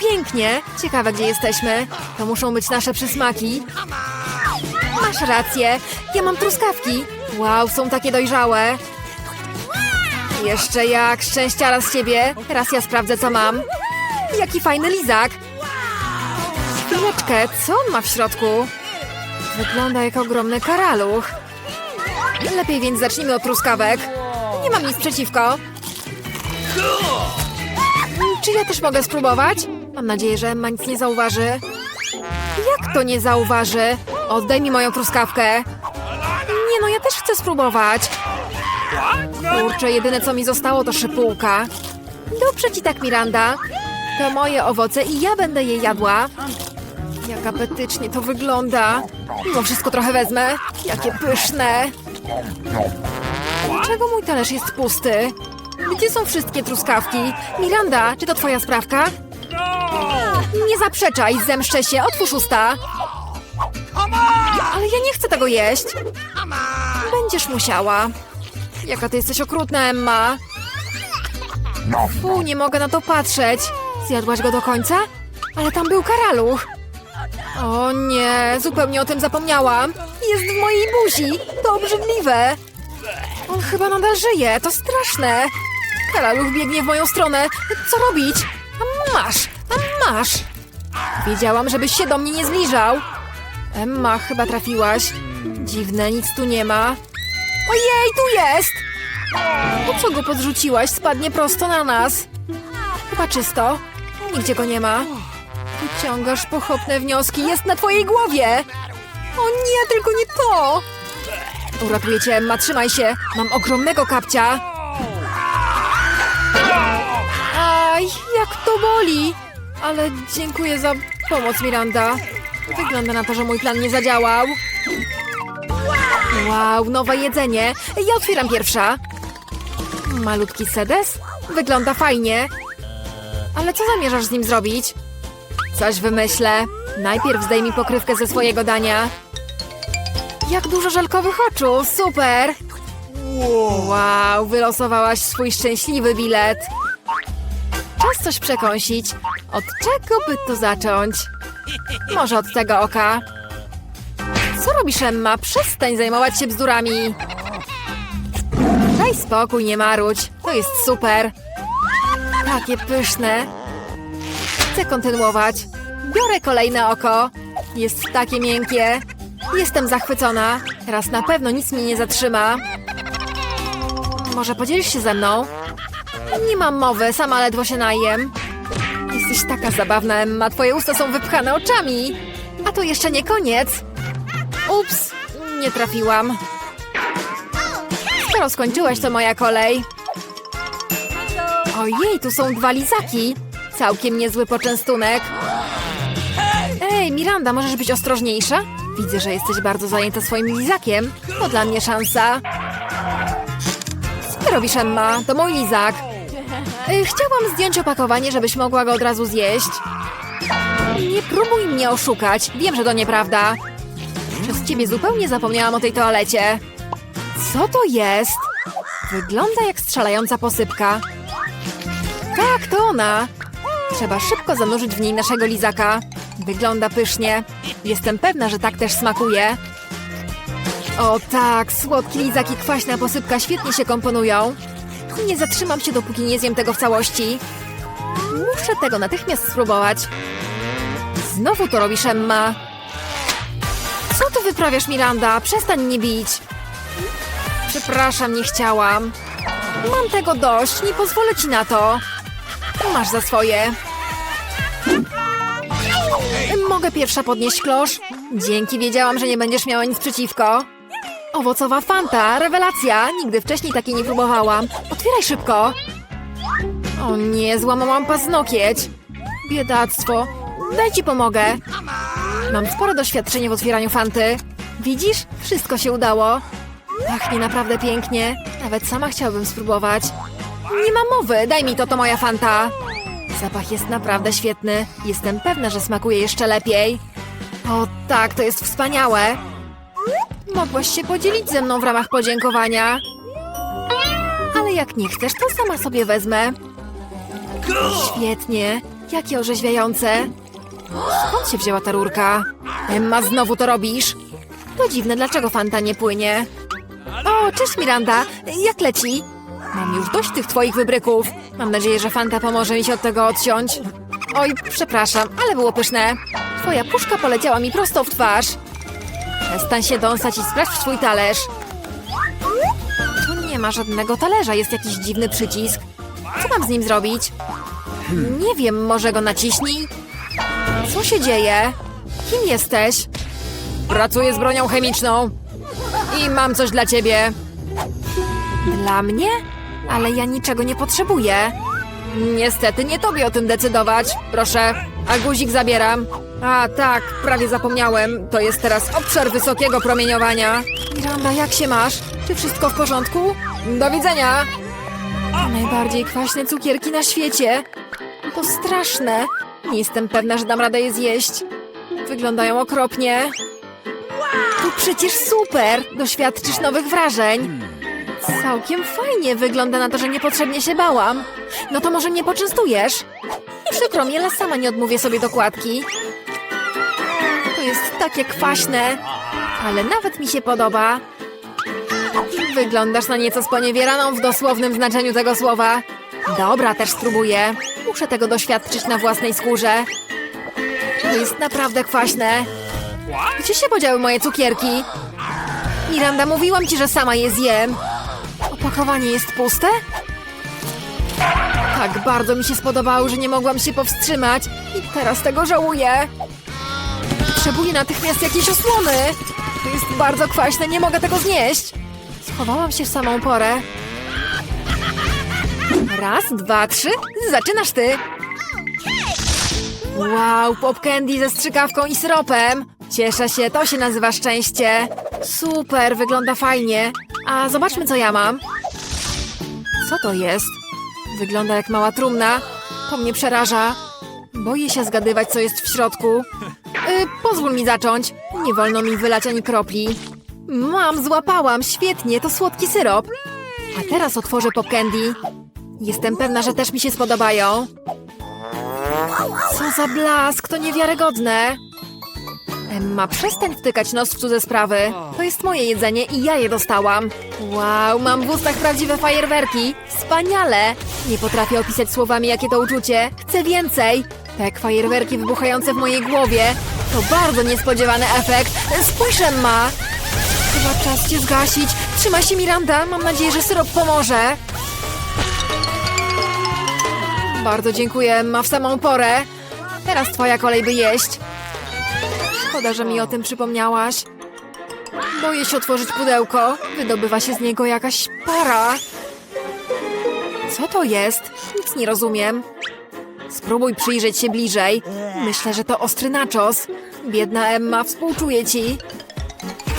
pięknie. Ciekawe, gdzie jesteśmy. To muszą być nasze przysmaki. Masz rację. Ja mam truskawki. Wow, są takie dojrzałe. Jeszcze jak szczęściara z ciebie. Teraz ja sprawdzę, co mam. Jaki fajny lizak. Chwileczkę, co on ma w środku? Wygląda jak ogromny karaluch. Lepiej więc zacznijmy od truskawek. Nie mam nic przeciwko. Czy ja też mogę spróbować? Mam nadzieję, że Emma nic nie zauważy. Jak to nie zauważy? Oddaj mi moją truskawkę. Nie no, ja też chcę spróbować. Kurczę, jedyne co mi zostało to szypułka. Dobrze ci tak, Miranda. To moje owoce i ja będę je jadła. Jak apetycznie to wygląda. Mimo wszystko trochę wezmę. Jakie pyszne. Dlaczego mój talerz jest pusty? Gdzie są wszystkie truskawki? Miranda, czy to twoja sprawka? Nie zaprzeczaj, zemszczę się, otwórz usta. Ale ja nie chcę tego jeść. Będziesz musiała. Jaka ty jesteś okrutna, Emma. Fu, nie mogę na to patrzeć. Zjadłaś go do końca? Ale tam był karaluch. O nie, zupełnie o tym zapomniałam. Jest w mojej buzi. To obrzydliwe. On chyba nadal żyje, to straszne. Karaluch biegnie w moją stronę. Co robić? Masz, masz. Wiedziałam, żebyś się do mnie nie zbliżał. Emma, chyba trafiłaś. Dziwne, nic tu nie ma. Ojej, tu jest! Po co go podrzuciłaś? Spadnie prosto na nas. Chyba czysto. Nigdzie go nie ma. Wyciągasz pochopne wnioski. Jest na twojej głowie! O nie, tylko nie to! Uratuję cię, Emma, trzymaj się. Mam ogromnego kapcia. Aj, jak to boli! Ale dziękuję za pomoc, Miranda. Wygląda na to, że mój plan nie zadziałał. Wow, nowe jedzenie. Ja otwieram pierwsza. Malutki sedes? Wygląda fajnie. Ale co zamierzasz z nim zrobić? Coś wymyślę. Najpierw zdejmij pokrywkę ze swojego dania. Jak dużo żelkowych oczu, super! Wow, wylosowałaś swój szczęśliwy bilet. Czas coś przekąsić. Od czego by tu zacząć? Może od tego oka. Co robisz, Emma? Przestań zajmować się bzdurami. Daj spokój, nie marudź. To jest super. Takie pyszne. Chcę kontynuować. Biorę kolejne oko. Jest takie miękkie. Jestem zachwycona. Teraz na pewno nic mnie nie zatrzyma. Może podzielisz się ze mną? Nie mam mowy, sama ledwo się najem. Jesteś taka zabawna, Emma. Twoje usta są wypchane oczami. A to jeszcze nie koniec. Ups, nie trafiłam. Skoro skończyłeś, to moja kolej. Ojej, tu są dwa lizaki. Całkiem niezły poczęstunek. Ej, Miranda, możesz być ostrożniejsza? Widzę, że jesteś bardzo zajęta swoim lizakiem. To dla mnie szansa. Co robisz, Emma? To mój lizak. Y, Chciałam zdjąć opakowanie, żebyś mogła go od razu zjeść. Nie próbuj mnie oszukać. Wiem, że to nieprawda. Przez ciebie zupełnie zapomniałam o tej toalecie. Co to jest? Wygląda jak strzelająca posypka. Tak, to ona. Trzeba szybko zanurzyć w niej naszego lizaka. Wygląda pysznie. Jestem pewna, że tak też smakuje. O tak, słodki lizak i kwaśna posypka świetnie się komponują. Nie zatrzymam się, dopóki nie zjem tego w całości. Muszę tego natychmiast spróbować. Znowu to robisz, Emma. Co tu wyprawiasz, Miranda? Przestań mnie bić. Przepraszam, nie chciałam. Mam tego dość, nie pozwolę ci na to. Masz za swoje. Mogę pierwsza podnieść klosz? Dzięki, wiedziałam, że nie będziesz miała nic przeciwko. Owocowa fanta, rewelacja! Nigdy wcześniej takiej nie próbowałam. Otwieraj szybko. O nie, złamałam paznokieć. Biedactwo. Daj ci pomogę. Mam spore doświadczenie w otwieraniu fanty. Widzisz? Wszystko się udało. Pachnie naprawdę pięknie. Nawet sama chciałabym spróbować. Nie ma mowy, daj mi to, to moja fanta. Zapach jest naprawdę świetny. Jestem pewna, że smakuje jeszcze lepiej. O tak, to jest wspaniałe. Mogłaś się podzielić ze mną w ramach podziękowania. Ale jak nie chcesz, to sama sobie wezmę. Świetnie. Jakie orzeźwiające. Skąd się wzięła ta rurka? Emma, znowu to robisz? To dziwne, dlaczego Fanta nie płynie? O, cześć Miranda, jak leci? Mam już dość tych twoich wybryków. Mam nadzieję, że Fanta pomoże mi się od tego odciąć. Oj, przepraszam, ale było pyszne. Twoja puszka poleciała mi prosto w twarz. Przestań się dąsać i sprawdź swój talerz. Tu nie ma żadnego talerza, jest jakiś dziwny przycisk. Co mam z nim zrobić? Nie wiem, może go naciśnij? Co się dzieje? Kim jesteś? Pracuję z bronią chemiczną. I mam coś dla ciebie. Dla mnie? Ale ja niczego nie potrzebuję. Niestety nie tobie o tym decydować. Proszę, a guzik zabieram. A tak, prawie zapomniałem. To jest teraz obszar wysokiego promieniowania. Miranda, jak się masz? Czy wszystko w porządku? Do widzenia! Najbardziej kwaśne cukierki na świecie. To straszne. Nie jestem pewna, że dam radę je zjeść. Wyglądają okropnie. To przecież super! Doświadczysz nowych wrażeń. Całkiem fajnie. Wygląda na to, że niepotrzebnie się bałam. No to może mnie poczęstujesz? Przykro mi, ale sama nie odmówię sobie dokładki. Takie kwaśne, ale nawet mi się podoba. Wyglądasz na nieco sponiewieraną w dosłownym znaczeniu tego słowa. Dobra, też spróbuję. Muszę tego doświadczyć na własnej skórze. To jest naprawdę kwaśne. Gdzie się podziały moje cukierki? Miranda, mówiłam ci, że sama je zjem. Opakowanie jest puste? Tak bardzo mi się spodobało, że nie mogłam się powstrzymać i teraz tego żałuję. Potrzebuję natychmiast jakiejś osłony. To jest bardzo kwaśne, nie mogę tego znieść. Schowałam się w samą porę. Raz, dwa, trzy. Zaczynasz ty. Wow, pop candy ze strzykawką i syropem. Cieszę się, to się nazywa szczęście. Super, wygląda fajnie. A zobaczmy, co ja mam. Co to jest? Wygląda jak mała trumna. To mnie przeraża. Boję się zgadywać, co jest w środku. Yy, pozwól mi zacząć. Nie wolno mi wylać ani kropli. Mam, złapałam. Świetnie, to słodki syrop. A teraz otworzę pop candy. Jestem pewna, że też mi się spodobają. Co za blask, to niewiarygodne. Emma, przestań wtykać nos w cudze sprawy. To jest moje jedzenie i ja je dostałam. Wow, mam w ustach prawdziwe fajerwerki. Wspaniale! Nie potrafię opisać słowami, jakie to uczucie. Chcę więcej. Tak, fajerwerki wybuchające w mojej głowie. To bardzo niespodziewany efekt. Spójrz, Emma. Chyba czas cię zgasić. Trzymaj się, Miranda. Mam nadzieję, że syrop pomoże. Bardzo dziękuję, Emma, w samą porę. Teraz twoja kolej, by jeść. Szkoda, że mi o tym przypomniałaś. Boję się otworzyć pudełko. Wydobywa się z niego jakaś para. Co to jest? Nic nie rozumiem. Spróbuj przyjrzeć się bliżej. Myślę, że to ostry nachos. Biedna Emma, współczuję ci.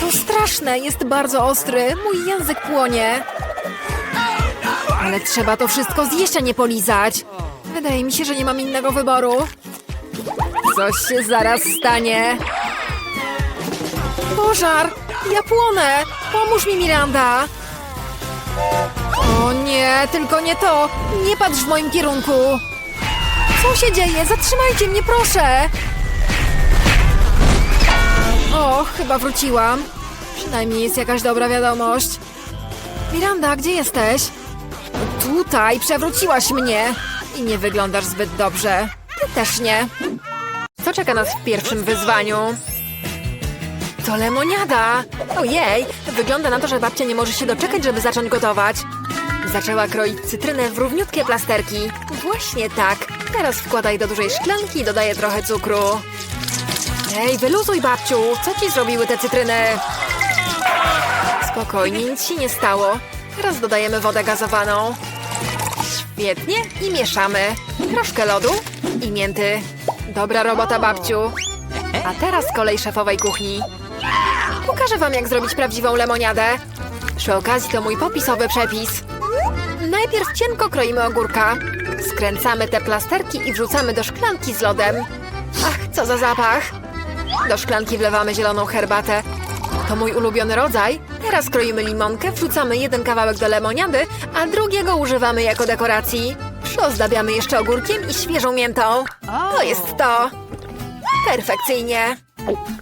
To straszne, jest bardzo ostry. Mój język płonie. Ale trzeba to wszystko zjeść, a nie polizać. Wydaje mi się, że nie mam innego wyboru. Coś się zaraz stanie. Pożar! Ja płonę! Pomóż mi, Miranda! O nie, tylko nie to! Nie patrz w moim kierunku! Co się dzieje? Zatrzymajcie mnie, proszę! O, chyba wróciłam. Przynajmniej jest jakaś dobra wiadomość. Miranda, gdzie jesteś? Tutaj, przewróciłaś mnie. I nie wyglądasz zbyt dobrze. Ty też nie. Co czeka nas w pierwszym wyzwaniu? To lemoniada! Ojej, wygląda na to, że babcia nie może się doczekać, żeby zacząć gotować. Zaczęła kroić cytrynę w równiutkie plasterki. Właśnie tak. Teraz wkładaj do dużej szklanki i dodaję trochę cukru. Ej, wyluzuj babciu! Co ci zrobiły te cytryny? Spokojnie, nic się nie stało. Teraz dodajemy wodę gazowaną. Świetnie i mieszamy. Troszkę lodu i mięty. Dobra robota, babciu. A teraz kolej szefowej kuchni. Pokażę wam, jak zrobić prawdziwą lemoniadę. Przy okazji to mój popisowy przepis. Najpierw cienko kroimy ogórka. Skręcamy te plasterki i wrzucamy do szklanki z lodem. Ach, co za zapach. Do szklanki wlewamy zieloną herbatę. To mój ulubiony rodzaj. Teraz kroimy limonkę, wrzucamy jeden kawałek do lemoniady, a drugiego używamy jako dekoracji. Ozdabiamy jeszcze ogórkiem i świeżą miętą. To jest to. Perfekcyjnie.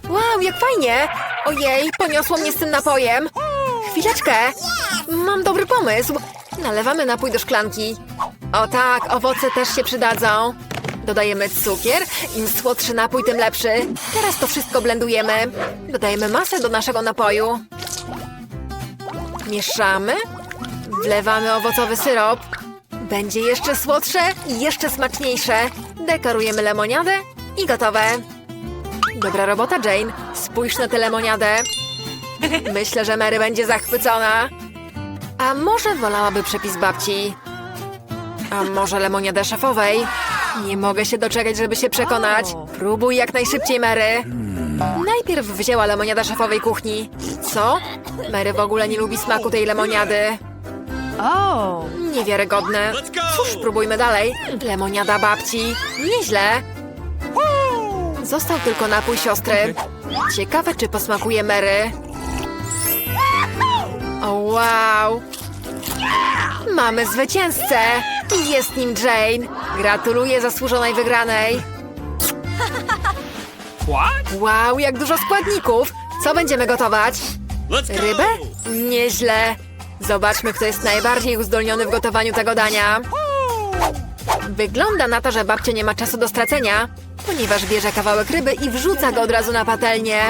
Wow, jak fajnie. Ojej, poniosło mnie z tym napojem. Chwileczkę. Mam dobry pomysł. Nalewamy napój do szklanki. O tak, owoce też się przydadzą. Dodajemy cukier. Im słodszy napój, tym lepszy. Teraz to wszystko blendujemy. Dodajemy masę do naszego napoju. Mieszamy. Wlewamy owocowy syrop. Będzie jeszcze słodsze i jeszcze smaczniejsze. Dekorujemy lemoniadę i gotowe. Dobra robota, Jane. Spójrz na tę lemoniadę. Myślę, że Mary będzie zachwycona. A może wolałaby przepis babci? A może lemoniadę szefowej? Nie mogę się doczekać, żeby się przekonać. Próbuj jak najszybciej, Mary. Najpierw wzięła lemoniada szefowej kuchni. Co? Mary w ogóle nie lubi smaku tej lemoniady. Oh. Niewiarygodne. Cóż, spróbujmy dalej. Lemoniada babci. Nieźle. Został tylko napój siostry. Ciekawe, czy posmakuje Mary. O, wow. Mamy zwycięzcę. Jest nim Jane. Gratuluję zasłużonej wygranej. What? Wow, jak dużo składników. Co będziemy gotować? Rybę? Nieźle. Zobaczmy, kto jest najbardziej uzdolniony w gotowaniu tego dania. Wygląda na to, że babcia nie ma czasu do stracenia, ponieważ bierze kawałek ryby i wrzuca go od razu na patelnię.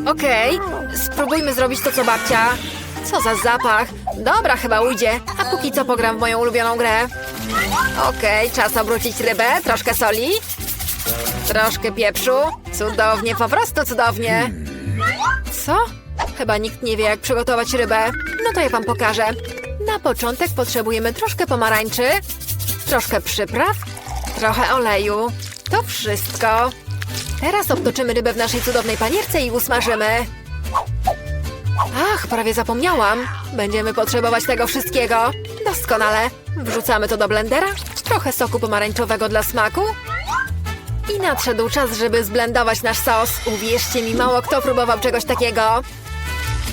Yy, okej. Spróbujmy zrobić to, co babcia. Co za zapach. Dobra, chyba ujdzie. A póki co pogram w moją ulubioną grę. Okej, czas obrócić rybę. Troszkę soli. Troszkę pieprzu. Cudownie, po prostu cudownie. Co? Chyba nikt nie wie, jak przygotować rybę. No to ja wam pokażę. Na początek potrzebujemy troszkę pomarańczy, troszkę przypraw, trochę oleju. To wszystko. Teraz obtoczymy rybę w naszej cudownej panierce i usmażymy. Ach, prawie zapomniałam. Będziemy potrzebować tego wszystkiego. Doskonale. Wrzucamy to do blendera. Trochę soku pomarańczowego dla smaku. I nadszedł czas, żeby zblendować nasz sos. Uwierzcie mi, mało kto próbował czegoś takiego.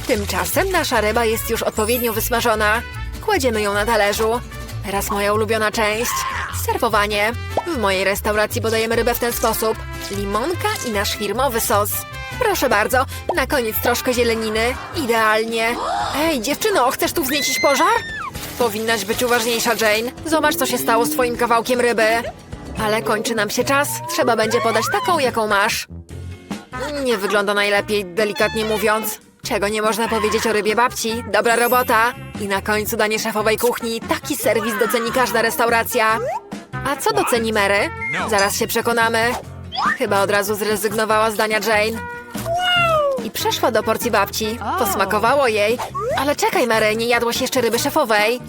Tymczasem nasza ryba jest już odpowiednio wysmażona. Kładziemy ją na talerzu. Teraz moja ulubiona część. Serwowanie. W mojej restauracji podajemy rybę w ten sposób. Limonka i nasz firmowy sos. Proszę bardzo, na koniec troszkę zieleniny. Idealnie. Ej, dziewczyno, chcesz tu wzniecić pożar? Powinnaś być uważniejsza, Jane. Zobacz, co się stało z twoim kawałkiem ryby. Ale kończy nam się czas. Trzeba będzie podać taką, jaką masz. Nie wygląda najlepiej, delikatnie mówiąc. Czego nie można powiedzieć o rybie babci? Dobra robota! I na końcu danie szefowej kuchni. Taki serwis doceni każda restauracja. A co doceni Mary? Zaraz się przekonamy. Chyba od razu zrezygnowała z dania Jane. Przeszła do porcji babci. Posmakowało jej. Ale czekaj, Mary, nie jadłaś jeszcze ryby szefowej.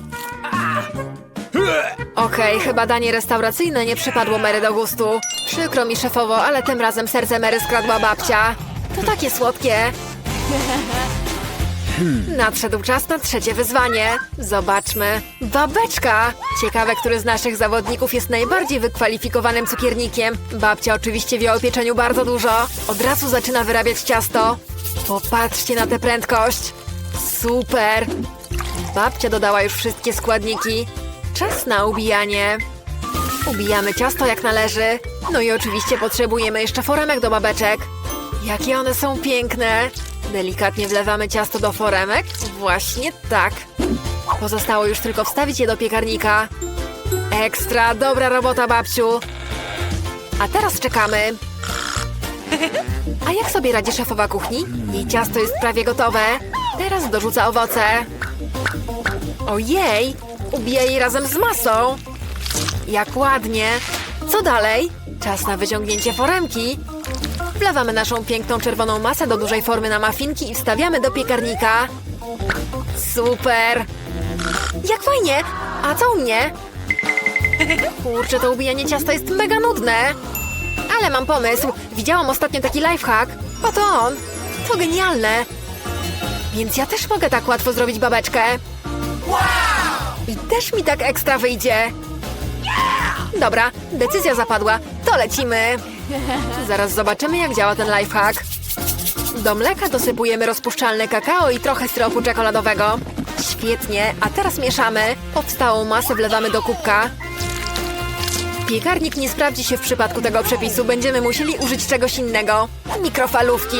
Okej, chyba danie restauracyjne nie przypadło Mary do gustu. Przykro mi szefowo, ale tym razem serce Mary skradła babcia. To takie słodkie. Nadszedł czas na trzecie wyzwanie. Zobaczmy. Babeczka! Ciekawe, który z naszych zawodników jest najbardziej wykwalifikowanym cukiernikiem. Babcia oczywiście wie o pieczeniu bardzo dużo. Od razu zaczyna wyrabiać ciasto. Popatrzcie na tę prędkość. Super! Babcia dodała już wszystkie składniki. Czas na ubijanie. Ubijamy ciasto jak należy. No i oczywiście potrzebujemy jeszcze foremek do babeczek. Jakie one są piękne! Delikatnie wlewamy ciasto do foremek. Właśnie tak. Pozostało już tylko wstawić je do piekarnika. Ekstra, dobra robota, babciu. A teraz czekamy. A jak sobie radzi szefowa kuchni? Jej ciasto jest prawie gotowe. Teraz dorzuca owoce. Ojej! Ubija jej razem z masą. Jak ładnie. Co dalej? Czas na wyciągnięcie foremki. Wlewamy naszą piękną czerwoną masę do dużej formy na mafinki i wstawiamy do piekarnika. Super! Jak fajnie! A co u mnie? Kurczę, to ubijanie ciasta jest mega nudne. Ale mam pomysł. Widziałam ostatnio taki lifehack. Oto on. To genialne. Więc ja też mogę tak łatwo zrobić babeczkę. I też mi tak ekstra wyjdzie. Dobra, decyzja zapadła. To lecimy. Zaraz zobaczymy, jak działa ten lifehack. Do mleka dosypujemy rozpuszczalne kakao i trochę syropu czekoladowego. Świetnie, a teraz mieszamy. Powstałą masę wlewamy do kubka. Piekarnik nie sprawdzi się w przypadku tego przepisu. Będziemy musieli użyć czegoś innego. Mikrofalówki.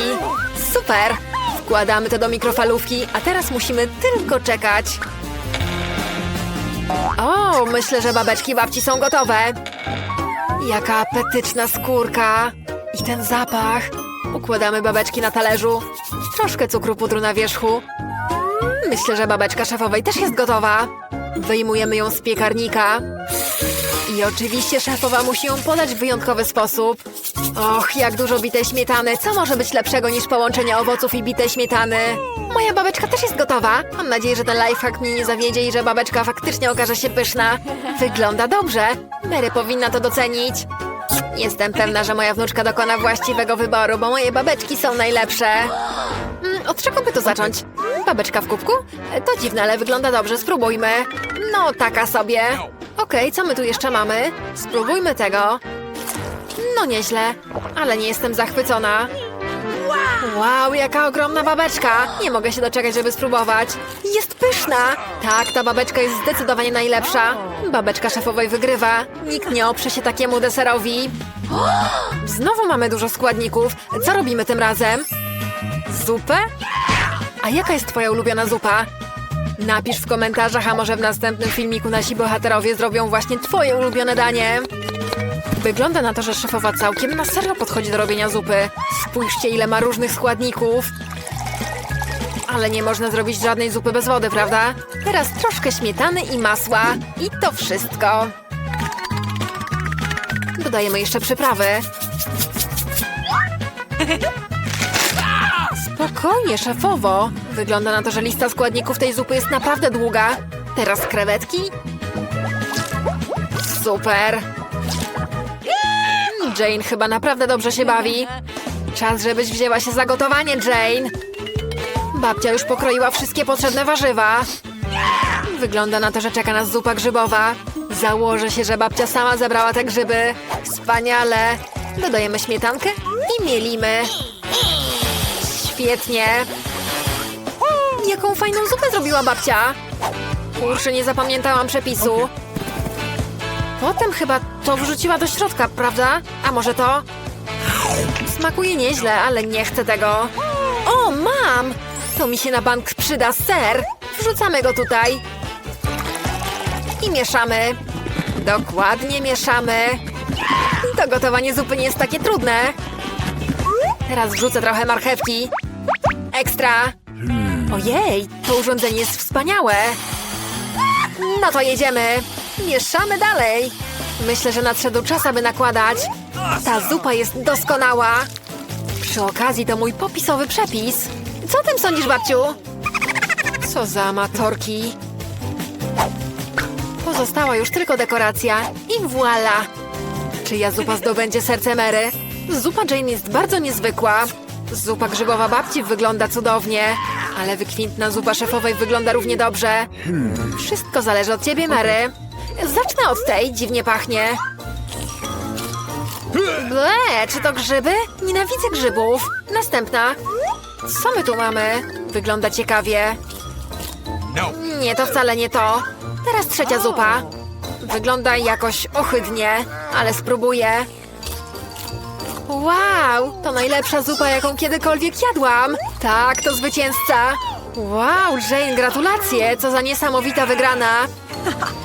Super! Wkładamy to do mikrofalówki, a teraz musimy tylko czekać. O, myślę, że babeczki babci są gotowe. Jaka apetyczna skórka. I ten zapach. Układamy babeczki na talerzu. Troszkę cukru pudru na wierzchu. Myślę, że babeczka szefowej też jest gotowa. Wyjmujemy ją z piekarnika. I oczywiście szefowa musi ją podać w wyjątkowy sposób. Och, jak dużo bitej śmietany. Co może być lepszego niż połączenie owoców i bitej śmietany? Moja babeczka też jest gotowa. Mam nadzieję, że ten lifehack mnie nie zawiedzie i że babeczka faktycznie okaże się pyszna. Wygląda dobrze. Mary powinna to docenić. Jestem pewna, że moja wnuczka dokona właściwego wyboru, bo moje babeczki są najlepsze. Mm, Od czego by to zacząć? Babeczka w kubku? To dziwne, ale wygląda dobrze. Spróbujmy. No, taka sobie. Okej, co my tu jeszcze mamy? Spróbujmy tego. No nieźle, ale nie jestem zachwycona. Wow, jaka ogromna babeczka! Nie mogę się doczekać, żeby spróbować. Jest pyszna! Tak, ta babeczka jest zdecydowanie najlepsza. Babeczka szefowej wygrywa. Nikt nie oprze się takiemu deserowi. Znowu mamy dużo składników. Co robimy tym razem? Zupę? A jaka jest twoja ulubiona zupa? Napisz w komentarzach, a może w następnym filmiku nasi bohaterowie zrobią właśnie twoje ulubione danie. Wygląda na to, że szefowa całkiem na serio podchodzi do robienia zupy. Spójrzcie, ile ma różnych składników. Ale nie można zrobić żadnej zupy bez wody, prawda? Teraz troszkę śmietany i masła. I to wszystko. Dodajemy jeszcze przyprawy. Spokojnie, szefowo. Wygląda na to, że lista składników tej zupy jest naprawdę długa. Teraz krewetki. Super. Jane chyba naprawdę dobrze się bawi. Czas, żebyś wzięła się za gotowanie, Jane. Babcia już pokroiła wszystkie potrzebne warzywa. Wygląda na to, że czeka nas zupa grzybowa. Założę się, że babcia sama zebrała te grzyby. Wspaniale. Dodajemy śmietankę i mielimy. Świetnie. Jaką fajną zupę zrobiła babcia. Kurczę, nie zapamiętałam przepisu. Potem chyba to wrzuciła do środka, prawda? A może to? Smakuje nieźle, ale nie chcę tego. O, mam! To mi się na bank przyda ser. Wrzucamy go tutaj. I mieszamy. Dokładnie mieszamy. To gotowanie zupy nie jest takie trudne. Teraz wrzucę trochę marchewki. Ekstra. Ojej, to urządzenie jest wspaniałe. No to jedziemy. Mieszamy dalej. Myślę, że nadszedł czas, aby nakładać. Ta zupa jest doskonała. Przy okazji to mój popisowy przepis. Co o tym sądzisz, babciu? Co za amatorki. Pozostała już tylko dekoracja i voila. Czyja zupa zdobędzie serce Mary? Zupa Jane jest bardzo niezwykła. Zupa grzybowa babci wygląda cudownie, ale wykwintna zupa szefowej wygląda równie dobrze. Wszystko zależy od ciebie, Mary. Zacznę od tej, dziwnie pachnie. Ble, czy to grzyby? Nienawidzę grzybów. Następna. Co my tu mamy? Wygląda ciekawie. Nie, to wcale nie to. Teraz trzecia zupa. Wygląda jakoś ohydnie, ale spróbuję. Wow, to najlepsza zupa, jaką kiedykolwiek jadłam. Tak, to zwycięzca. Wow, Jane, gratulacje, co za niesamowita wygrana.